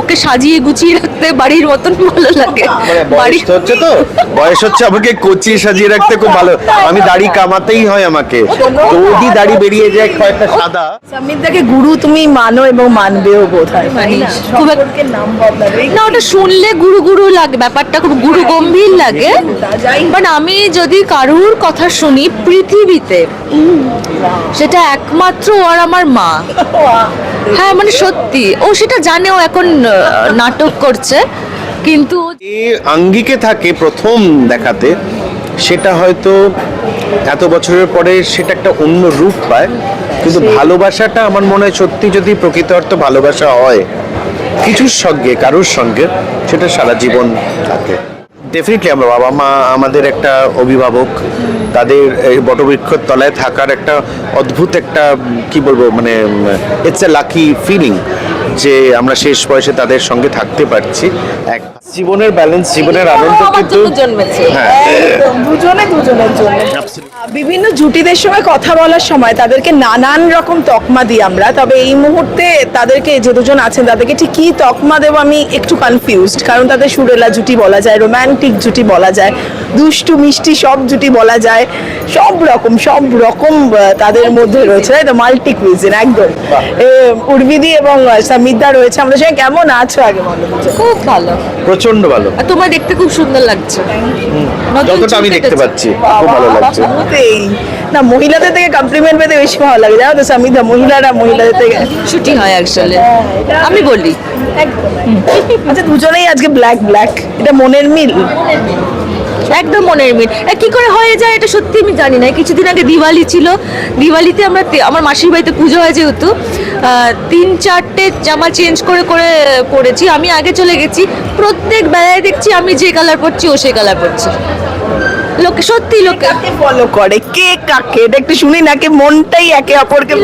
ওকে সাজিয়ে গুছিয়ে রাখতে বাড়ির মতন ভালো লাগে। মানে বাড়ি বয়স হচ্ছে তো। বয়স হচ্ছে আমাকে কচি সাজিয়ে রাখতে খুব ভালো। আমি দাড়ি কামাতেই হয় আমাকে। যদি দাড়ি বেরিয়ে যায় কয়েকটা সাদা। সামিদাকে গুরু তুমি মানো এবং মানবেও বোধ হয় খুব একটা নাম বদলাবে। না ওটা শুনলে গুরু গুরু লাগে ব্যাপারটা খুব গুরু গম্ভীর লাগে। বাট আমি যদি কারুর কথা শুনি পৃথিবীতে সেটা একমাত্র ও আর আমার মা। হ্যাঁ মানে সত্যি। ও সেটা জানে ও এখন নাটক করছে কিন্তু আঙ্গিকে থাকে প্রথম দেখাতে সেটা হয়তো এত বছরের পরে সেটা একটা অন্য রূপ পায় কিন্তু ভালোবাসাটা আমার মনে হয় সত্যি যদি প্রকৃত অর্থ ভালোবাসা হয় কিছুর সঙ্গে কারোর সঙ্গে সেটা সারা জীবন থাকে। ডেফিনেটলি আমার বাবা মা আমাদের একটা অভিভাবক তাদের এই বটবৃক্ষর তলায় থাকার একটা অদ্ভুত একটা কি বলব মানে ইটস এ লাকি ফিলিং যে আমরা শেষ বয়সে তাদের সঙ্গে থাকতে পারছি। এক জীবনের ব্যালেন্স জীবনের আনন্দ কিন্তু জন্মেছে। হ্যাঁ। দুজনে দুজনের জন্য। বিভিন্ন জুটিদের সঙ্গে কথা বলার সময় তাদেরকে নানান রকম তকমা দিই আমরা তবে এই মুহূর্তে তাদেরকে যে দুজন আছেন তাদেরকে ঠিক কি তকমা দেবো আমি একটু কনফিউজড কারণ তাদের সুরেলা জুটি বলা যায় রোম্যান্টিক জুটি বলা যায় দুষ্টু মিষ্টি সব জুটি বলা যায় সব রকম সব রকম তাদের মধ্যে রয়েছে তাই তো? মাল্টি কুইজিন একদম এ, উর্বিদি এবং আহ, সামিদা রয়েছে। আমাদের সঙ্গে কেমন আছো আগে বলো খুব ভালো। প্রচণ্ড ভালো। আর তোমার দেখতে খুব সুন্দর লাগছে। যতটা আমি দেখতে পাচ্ছি খুব ভালো লাগছে। না মহিলাদের থেকে কমপ্লিমেন্ট পেতে বেশি ভালো লাগে জানো তো সামিদা? মহিলারা মহিলাদের থেকে শুটিং হয় অ্যাকচুয়ালি আমি বলি। আচ্ছা দুজনেই আজকে ব্ল্যাক ব্ল্যাক এটা মনের মিল? একদম মনের মিল। এ, কি করে হয়ে যায় এটা সত্যি আমি জানি না। কিছুদিন আগে দিওয়ালি ছিল। দিওয়ালিতে আমরা আমার মাসির বাড়িতে পুজো হয় যেহেতু তিন চারটে জামা চেঞ্জ করে করে পরেছি আমি আগে চলে গেছি। প্রত্যেক বেলায় দেখছি আমি যে কালার পরছি ও সেই কালার পরছি। লোকে সত্যি লোকে। কাকে ফলো করে? কে কাকে? এটা একটু শুনি না কে মনটাই একে অপরকে।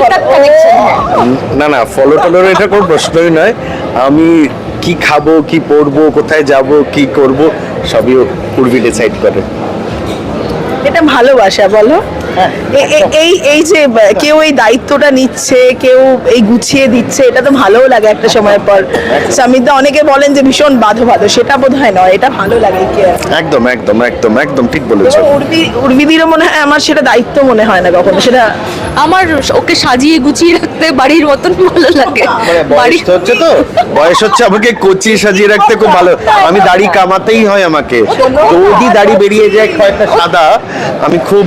না না ফলো টলোর এটা কোনো প্রশ্নই নয়। আমি কি খাব কি পরবো কোথায় যাব কি করব সবই পূর্বী ডিসাইড করে। এটা ভালোবাসা বলো। এই এই যে কেউ এই দায়িত্বটা নিচ্ছে কেউ এই গুছিয়ে দিচ্ছে এটা তো ভালোও লাগে একটা সময় পর। সামিদা অনেকে বলেন যে ভীষণ বাধো বাধো সেটা বোধ হয় নয় এটা ভালো লাগে একদম একদম একদম একদম ঠিক বলেছ। উর্বি উর্বিদিরও মনে হয় আমার সেটা দায়িত্ব মনে হয় না কখনো সেটা আমার ওকে সাজিয়ে গুছিয়ে রাখতে বাড়ির মতন ভালো লাগে। মানে বাড়ি হচ্ছে তো। বয়স হচ্ছে আমাকে কচি সাজিয়ে রাখতে খুব ভালো। আমি দাড়ি কামাতেই হয় আমাকে। যদি দাড়ি বেরিয়ে যায় কয়েকটা সাদা আমি খুব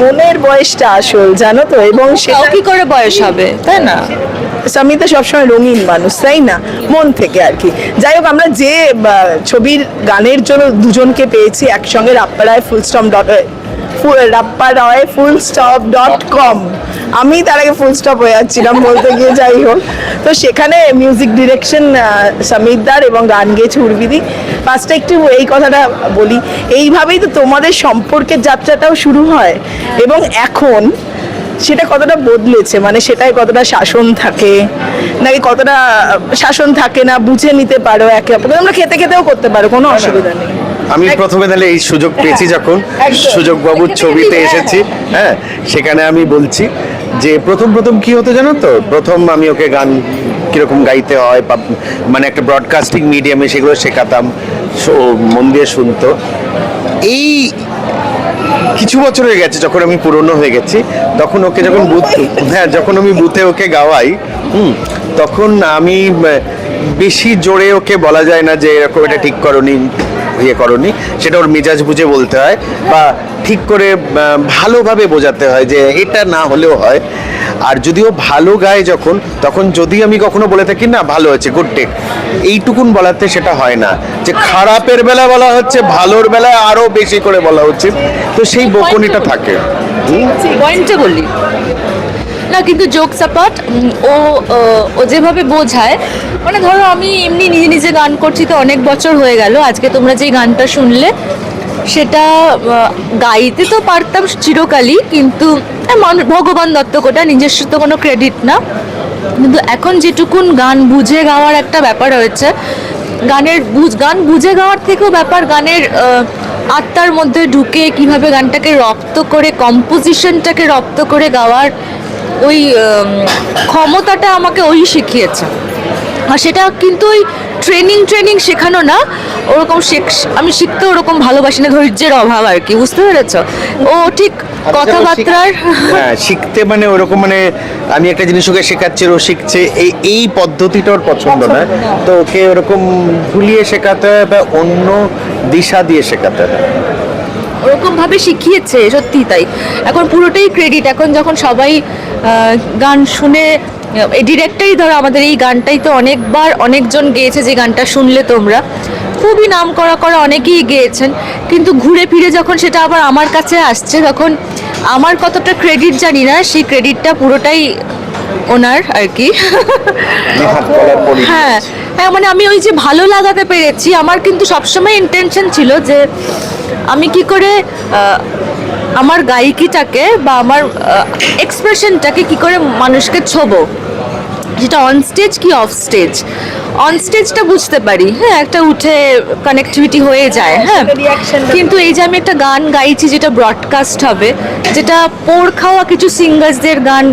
মনের বয়সটা আসল জানো তো? এবং সেটা কি করে বয়স হবে? তাই না? সামিতা সবসময় রঙিন মানুষ তাই না? মন থেকে আর কি। যাই হোক আমরা যে ছবির গানের জন্য দুজনকে পেয়েছি একসঙ্গে রাপ্পারায় ফুল স্টপ ডট রাপ্পারায় ফুল স্টপ ডট কম। আমি তার আগে ফুল স্টপ হয়ে যাচ্ছিলাম বলতে গিয়ে যাই হোক। তো সেখানে মিউজিক ডিরেকশন সামিদার এবং গান গেয়েছে উর্বিদি ফার্স্টে একটু এই কথাটা বলি এইভাবেই তো তোমাদের সম্পর্কের যাত্রাটাও শুরু হয় এবং এখন সেটা কতটা বদলেছে? মানে সেটাই কতটা শাসন থাকে? নাকি কতটা শাসন থাকে না? বুঝে নিতে পারো একে অপরকে আমরা খেতে খেতেও করতে পারো কোনো অসুবিধা নেই। আমি প্রথমে তাহলে এই সুযোগ পেয়েছি যখন একদম। সুযোগ বাবুর ছবিতে এসেছি হ্যাঁ সেখানে আমি বলছি যে প্রথম প্রথম কি হতো জানো তো? প্রথম আমি ওকে গান কীরকম গাইতে হয় মানে একটা ব্রডকাস্টিং মিডিয়ামে সেগুলো শেখাতাম মন দিয়ে শুনতো। এই কিছু বছর হয়ে গেছে যখন আমি পুরনো হয়ে গেছি, তখন ওকে যখন বুথ হ্যাঁ যখন আমি বুথে ওকে গাওয়াই, হুম, তখন আমি বেশি জোরে ওকে বলা যায় না যে এরকম এটা ঠিক করনি ইয়ে করনি সেটা ওর মেজাজ বুঝে বলতে হয় বা ঠিক করে ভালোভাবে বোঝাতে হয় যে এটা না হলেও হয়। আর যদিও ভালো গায় যখন তখন যদি আমি কখনো বলে থাকি না ভালো হয়েছে গুড টেক এইটুকুন বলাতে সেটা হয় না। যে খারাপের বেলা বলা হচ্ছে ভালোর বেলায় আরও বেশি করে বলা উচিত তো সেই বকনিটা থাকে। পয়েন্টে বললি। না, কিন্তু জোক সাপাট ও ও যেভাবে বোঝায় মানে ধরো আমি এমনি নিজে নিজে গান করছি তো অনেক বছর হয়ে গেল, আজকে তোমরা যে গানটা শুনলে, সেটা গাইতে তো পারতাম চিরকালই, কিন্তু ভগবান দত্ত কোটা, নিজস্ব তো কোনো ক্রেডিট না, কিন্তু এখন যেটুকুন গান বুঝে গাওয়ার একটা ব্যাপার হয়েছে গানের বুঝ, গান বুঝে গাওয়ার থেকেও ব্যাপার, গানের আত্মার মধ্যে ঢুকে কীভাবে গানটাকে রপ্ত করে কম্পোজিশনটাকে রপ্ত করে গাওয়ার ওই ক্ষমতাটা আমাকে ওই শিখিয়েছে। আর সেটা কিন্তু ওই ট্রেনিং ট্রেনিং শেখানো না। ওরকম শেখ- আমি শিখতে ওরকম ভালোবাসি না ধৈর্যের অভাব আর কি বুঝতে পেরেছ? ও ঠিক কথাবার্তার হ্যাঁ শিখতে মানে ওরকম মানে আমি একটা জিনিস ওকে শেখাচ্ছি ও শিখছে এই এই পদ্ধতিটা ওর পছন্দ না। তো ওকে ওরকম ভুলিয়ে শেখাতে হয় বা অন্য দিশা দিয়ে শেখাতে হয়? ওরকম ভাবে শিখিয়েছে সত্যি তাই। এখন পুরোটাই ক্রেডিট এখন যখন সবাই গান শুনে এই ডিরেক্টরই ধরো আমাদের এই গানটাই তো অনেকবার অনেকজন গেয়েছে যে গানটা শুনলে তোমরা। খুবই নাম করা করা অনেকেই গেয়েছেন। কিন্তু ঘুরে ফিরে যখন সেটা আবার আমার কাছে আসছে তখন আমার কতটা ক্রেডিট জানি না সেই ক্রেডিটটা পুরোটাই ওনার আর কি। হ্যাঁ হ্যাঁ মানে আমি ওই যে ভালো লাগাতে পেরেছি। আমার কিন্তু সবসময় ইন্টেনশন ছিল যে আমি কি করে আমার গায়িকিটাকে বা আমার এক্সপ্রেশনটাকে কি করে মানুষকে ছোবো। যেটা অন স্টেজ কি অফ স্টেজ অন স্টেজটা বুঝতে পারি। হ্যাঁ একটা উঠে কানেক্টিভিটি হয়ে যায়। হ্যাঁ কিন্তু এই যে আমি একটা গান গাইছি যেটা ব্রডকাস্ট হবে যেটা পোর খাওয়া কিছু সিঙ্গার্সদের গান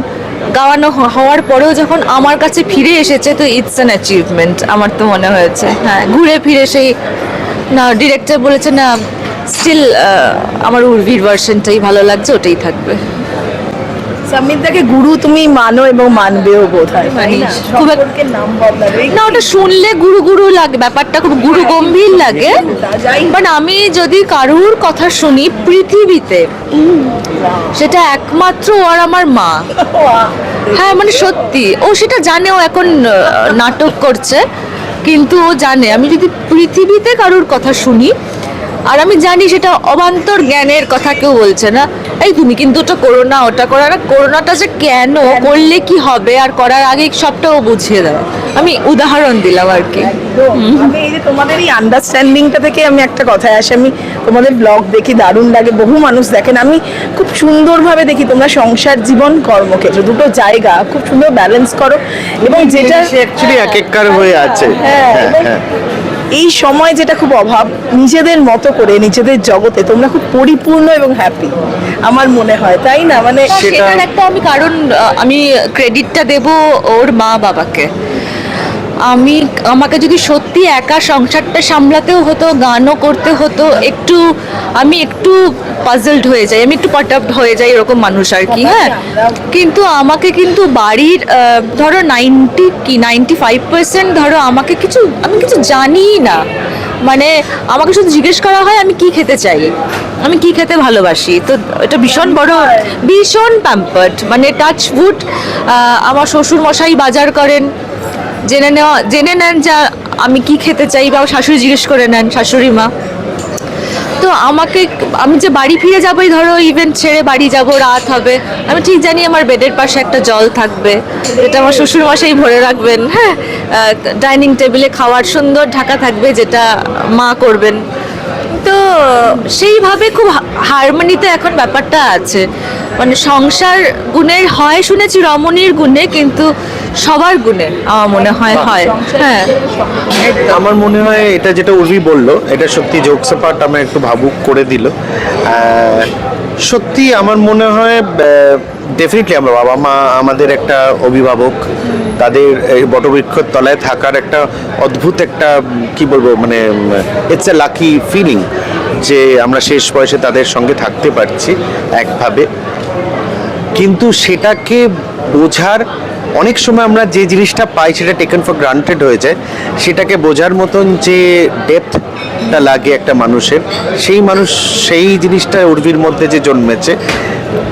গাওয়ানো হওয়ার পরেও যখন আমার কাছে ফিরে এসেছে, তো ইটস অ্যান অ্যাচিভমেন্ট আমার তো মনে হয়েছে। হ্যাঁ ঘুরে ফিরে সেই, না ডিরেক্টর বলেছে, না স্টিল আমার উর্ভির ভার্সনটাই ভালো লাগছে, ওটাই থাকবে। সামিদাকে গুরু তুমি মানো এবং মানবেও বোধ হয় না? খুব নাম না ওটা শুনলে গুরু গুরু লাগে ব্যাপারটা খুব গুরু গম্ভীর লাগে। বাট আমি যদি কারুর কথা শুনি পৃথিবীতে সেটা একমাত্র ও আর আমার মা। হ্যাঁ মানে সত্যি ও সেটা জানে ও এখন নাটক করছে কিন্তু ও জানে। আমি যদি পৃথিবীতে কারুর কথা শুনি আর আমি জানি সেটা অবান্তর জ্ঞানের কথা কেউ বলছে না এই তুমি কিন্তু ওটা করো না ওটা করো। না করোনাটা যে কেন করলে কি হবে আর করার আগে সবটাও বুঝিয়ে দেয় আমি উদাহরণ দিলাম আর কি। আমি এই যে তোমাদের এই আন্ডারস্ট্যান্ডিংটা থেকে আমি একটা কথায় আসি। আমি তোমাদের ব্লগ দেখি দারুণ লাগে। বহু মানুষ দেখেন আমি খুব সুন্দরভাবে দেখি তোমরা সংসার জীবন কর্মক্ষেত্র দুটো জায়গা খুব সুন্দর ব্যালেন্স করো। এবং যেটা অ্যাকচুয়ালি এক এককার হয়ে আছে। হ্যাঁ হ্যাঁ। এই সময় যেটা খুব অভাব নিজেদের মতো করে নিজেদের জগতে তোমরা খুব পরিপূর্ণ এবং হ্যাপি আমার মনে হয় তাই না? মানে সেটার সেটা- একটা আমি কারণ আমি ক্রেডিটটা দেব ওর মা বাবাকে আমি আমাকে যদি সত্যি একা সংসারটা সামলাতেও হতো, গানও করতে হতো, একটু, আমি একটু পাজলড হয়ে যাই, আমি একটু পট হয়ে যাই এরকম মানুষ আর কি হ্যাঁ। কিন্তু আমাকে কিন্তু বাড়ির ধরো নাইনটি কি নাইনটি ফাইভ পার্সেন্ট ধরো আমাকে কিছু, আমি কিছু জানিই না। মানে আমাকে শুধু জিজ্ঞেস করা হয়, আমি কি খেতে চাই? আমি কি খেতে ভালোবাসি? তো এটা ভীষণ বড়, ভীষণ প্যাম্পার্ড মানে টাচ উড আমার শ্বশুর মশাই বাজার করেন। জেনে নেওয়া, জেনে নেন যা আমি কি খেতে চাই বা শাশুড়ি জিজ্ঞেস করে নেন, শাশুড়ি মা। তো আমাকে, আমি যে বাড়ি ফিরে যাবোই ধরো ইভেন্ট ছেড়ে বাড়ি যাব, রাত হবে, আমি ঠিক জানি আমার বেডের পাশে একটা জল থাকবে। যেটা আমার শ্বশুর মশাই ভরে রাখবেন হ্যাঁ? ডাইনিং টেবিলে খাওয়ার সুন্দর ঢাকা থাকবে যেটা মা করবেন। তো সেইভাবে খুব হারমোনিতে এখন ব্যাপারটা আছে। মানে সংসার গুণের হয় শুনেছি, রমণীর গুণে, কিন্তু সবার গুণে আমার মনে হয় হয়। হ্যাঁ। আমার মনে হয় এটা যেটা উর্বি বলল এটা সত্যি জোকস পার্ট আমার একটু ভাবুক করে দিল। সত্যি আমার মনে হয় ডেফিনেটলি আমরা বাবা মা আমাদের একটা অভিভাবক তাদের এই বটবৃক্ষর তলায় থাকার একটা অদ্ভুত একটা কি বলব মানে ইটস এ লাকি ফিলিং যে আমরা শেষ বয়সে তাদের সঙ্গে থাকতে পারছি একভাবে। কিন্তু সেটাকে বোঝার অনেক সময় আমরা যে জিনিসটা পাই সেটা টেকেন ফর গ্রান্টেড হয়ে যায়। সেটাকে বোঝার মতন যে ডেপথটা লাগে একটা মানুষের সেই মানুষ সেই জিনিসটা উর্বির মধ্যে যে জন্মেছে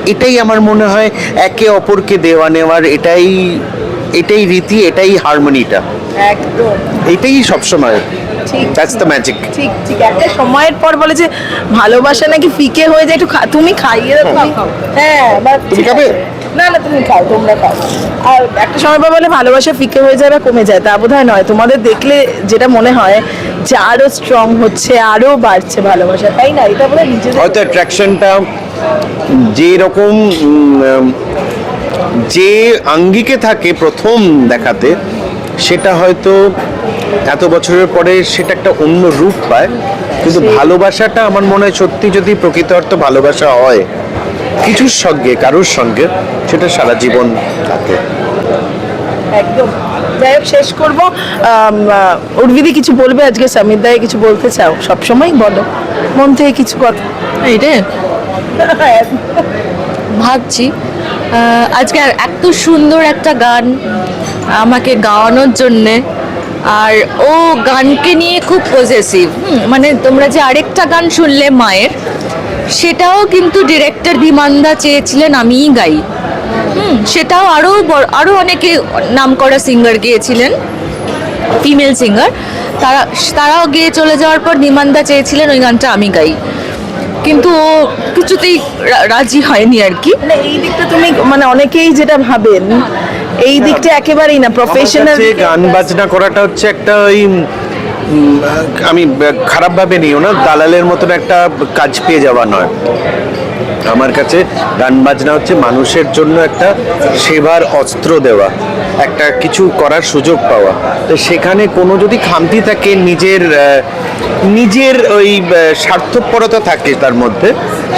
এটাই আমার মনে হয় একে অপরকে দেওয়া নেওয়ার এটাই এটাই রীতি এটাই হারমোনিটা একদম। এটাই সবসময়। ঠিক। দ্যাটস দ্য ম্যাজিক ঠিক ঠিক। একটা সময়ের পর বলে যে ভালোবাসা নাকি ফিকে হয়ে যায় একটু তুমি খাইয়ে দাও। তুমি হ্যাঁ তুমি খাবে? না না তুমি খাও তোমরা খাও। আর একটা সময় পর বলে ভালোবাসা ফিকে হয়ে যায় বা কমে যায় তা বোধ নয়। তোমাদের দেখলে যেটা মনে হয় যে আরও স্ট্রং হচ্ছে আরও বাড়ছে ভালোবাসা তাই না? এটা বলে নিজেদের হয়তো অ্যাট্রাকশনটা যে রকম যে আঙ্গিকে থাকে প্রথম দেখাতে সেটা হয়তো এত বছরের পরে সেটা একটা অন্য রূপ পায়। কিন্তু ভালোবাসাটা আমার মনে হয় সত্যি যদি প্রকৃত অর্থ ভালোবাসা হয় কিছুর সঙ্গে কারোর সঙ্গে সেটা সারা জীবন থাকে। একদম। যাই হোক শেষ করব। উর্বিদি কিছু বলবে? আজকে সমীর দায় কিছু বলতে চাও? সবসময় বলো। মন থেকে কিছু কথা। এইটা ভাবছি। আজকে এত সুন্দর একটা গান আমাকে গাওয়ানোর জন্যে। আর ও গানকে নিয়ে খুব পজেসিভ মানে তোমরা যে আরেকটা গান শুনলে মায়ের সেটাও কিন্তু ডিরেক্টর ধীমান্দা চেয়েছিলেন আমিই গাই। হুম সেটাও আরও আরও অনেকে নাম করা সিঙ্গার গিয়েছিলেন ফিমেল সিঙ্গার তারা তারাও গিয়ে চলে যাওয়ার পর ধীমান্দা চেয়েছিলেন ওই গানটা আমি গাই। কিন্তু ও কিছুতেই রাজি হয়নি আর কি। মানে এই দিকটা তুমি মানে অনেকেই যেটা ভাবেন এই দিকটা একেবারেই না প্রফেশনাল গান বাজনা করাটা হচ্ছে একটা ওই আমি খারাপভাবে নিও না দালালের মতন একটা কাজ পেয়ে যাওয়া নয়। আমার কাছে গান বাজনা হচ্ছে মানুষের জন্য একটা সেবার অস্ত্র দেওয়া, একটা কিছু করার সুযোগ পাওয়া। তো সেখানে কোনো যদি খামতি থাকে, নিজের নিজের ওই স্বার্থপরতা থাকে তার মধ্যে,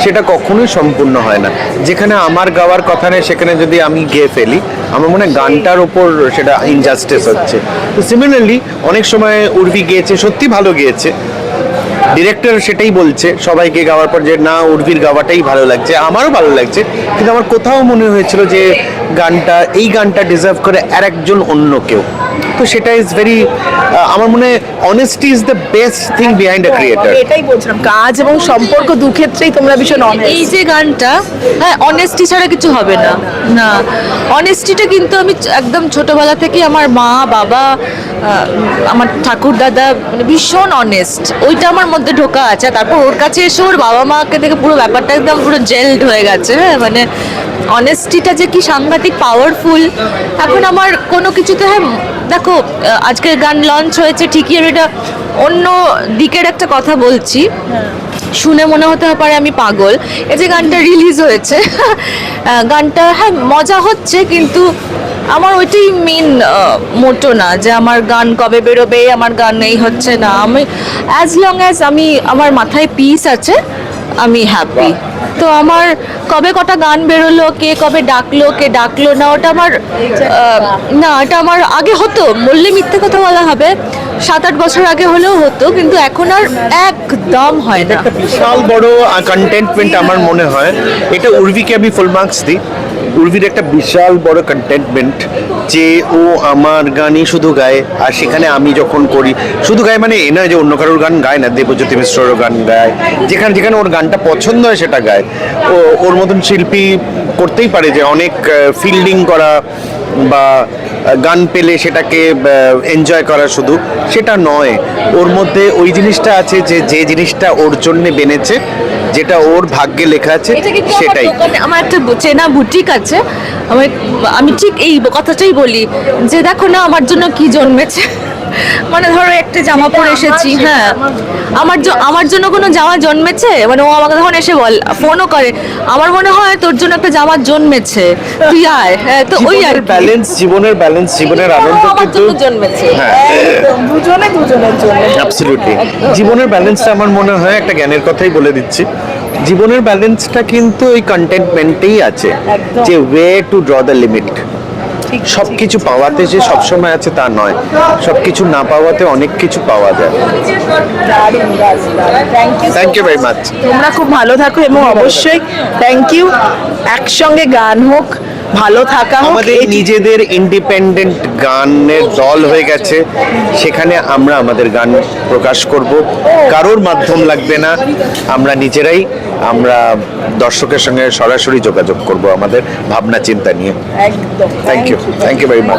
সেটা কখনোই সম্পূর্ণ হয় না। যেখানে আমার গাওয়ার কথা নেই, সেখানে যদি আমি গেয়ে ফেলি, আমার মনে হয় গানটার ওপর সেটা ইনজাস্টিস হচ্ছে। তো সিমিলারলি অনেক সময় উর্বি গিয়েছে, সত্যি ভালো গিয়েছে ডিরেক্টর সেটাই বলছে, সবাইকে গাওয়ার পর যে, না উর্বির গাওয়াটাই ভালো লাগছে, আমারও ভালো লাগছে। কিন্তু আমার কোথাও মনে হয়েছিল যে গানটা এই গানটা ডিজার্ভ করে আর একজন অন্য কেউ। তো সেটা ইজ ভেরি আমার মনে হয় honesty is the best thing behind a creator এটাই বলছিলাম কাজ এবং সম্পর্ক দু ক্ষেত্রেই তোমরা ভীষণ এই যে গানটা হ্যাঁ অনেস্টি ছাড়া কিছু হবে না। না অনেস্টিটা কিন্তু আমি একদম ছোটবেলা থেকে আমার মা বাবা আমার ঠাকুর দাদা মানে ভীষণ অনেস্ট ওইটা আমার মধ্যে ঢোকা আছে তারপর ওর কাছে এসে ওর বাবা মাকে থেকে পুরো ব্যাপারটা একদম পুরো জেলড হয়ে গেছে হ্যাঁ মানে অনেস্টিটা যে কি সাংঘাতিক পাওয়ারফুল এখন আমার কোনো কিছুতে হ্যাঁ দেখো আজকের গান লঞ্চ হয়েছে ঠিকই আমি এটা অন্য দিকের একটা কথা বলছি। শুনে মনে হতে পারে আমি পাগল। এই যে গানটা রিলিজ হয়েছে গানটা হ্যাঁ মজা হচ্ছে, কিন্তু আমার ওইটাই মেন মোটো না যে আমার গান কবে বেরোবে, আমার গান এই হচ্ছে না। আমি অ্যাজ লং অ্যাজ আমি, আমার মাথায় পিস আছে আমি হ্যাপি তো আমার কবে কটা গান বেরোলো, কে কবে ডাকলো, কে ডাকলো না, ওটা আমার না, এটা আমার আগে হতো। বললে মিথ্যে কথা বলা হবে। সাত আট বছর আগে হলেও হতো, কিন্তু এখন আর একদম হয় না। বিশাল বড় কন্টেন্টমেন্ট আমার মনে হয়। এটা উর্বিকে আমি ফুল মার্কস দিই। উর্বির একটা বিশাল বড় কন্টেন্টমেন্ট যে ও আমার গানই শুধু গায়, আর সেখানে আমি যখন করি, শুধু গায় মানে এ নয় যে অন্য কারোর গান গায় না, দেবজ্যোতি মিশ্ররও গান গায়, যেখানে যেখানে ওর গানটা পছন্দ হয় সেটা গায়। ও, ওর মতন শিল্পী করতেই পারে যে অনেক ফিল্ডিং করা বা গান পেলে সেটাকে এনজয় করা শুধু, সেটা নয়। ওর মধ্যে ওই জিনিসটা আছে যে যে জিনিসটা ওর জন্য বেনেছে যেটা ওর ভাগ্যে লেখা আছে সেটাই। আমার একটা চেনা বুটিক আছে। আমি আমি ঠিক এই কথাটাই বলি যে দেখো না আমার জন্য কি জন্মেছে। মানে ধরো একটা জামা পরে এসেছি হ্যাঁ। আমার আমার জন্য কোনো জামা জন্মেছে? মানে ও আমাকে তখন এসে বল ফোনও করে আমার মনে হয় তোর জন্য একটা জামা জন্মেছে তুই আয়। হ্যাঁ তো ওই আর ব্যালেন্স জীবনের ব্যালেন্স জীবনের আনন্দ আমার কিন্তু জন্য জন্মেছে। হ্যাঁ। দুজনে দুজনের জন্য অ্যাবসলিউটলি জীবনের ব্যালেন্সটা আমার মনে হয় একটা জ্ঞানের কথাই বলে দিচ্ছি। জীবনের ব্যালেন্সটা কিন্তু ওই কন্টেন্টমেন্টেই আছে। যে way to draw the limit সব কিছু পাওয়াতে যে সবসময় আছে তা নয়। সব কিছু না পাওয়াতে অনেক কিছু পাওয়া যায়। থ্যাংক ইউ ভেরি মাচ তোমরা খুব ভালো থাকো এবং অবশ্যই থ্যাংক ইউ একসঙ্গে গান হোক ভালো থাকা আমাদের নিজেদের ইন্ডিপেন্ডেন্ট গানের দল হয়ে গেছে। সেখানে আমরা আমাদের গান প্রকাশ করব। কারোর মাধ্যম লাগবে না। আমরা নিজেরাই আমরা দর্শকের সঙ্গে সরাসরি যোগাযোগ করব আমাদের ভাবনা চিন্তা নিয়ে। একদম। Thank you thank you very much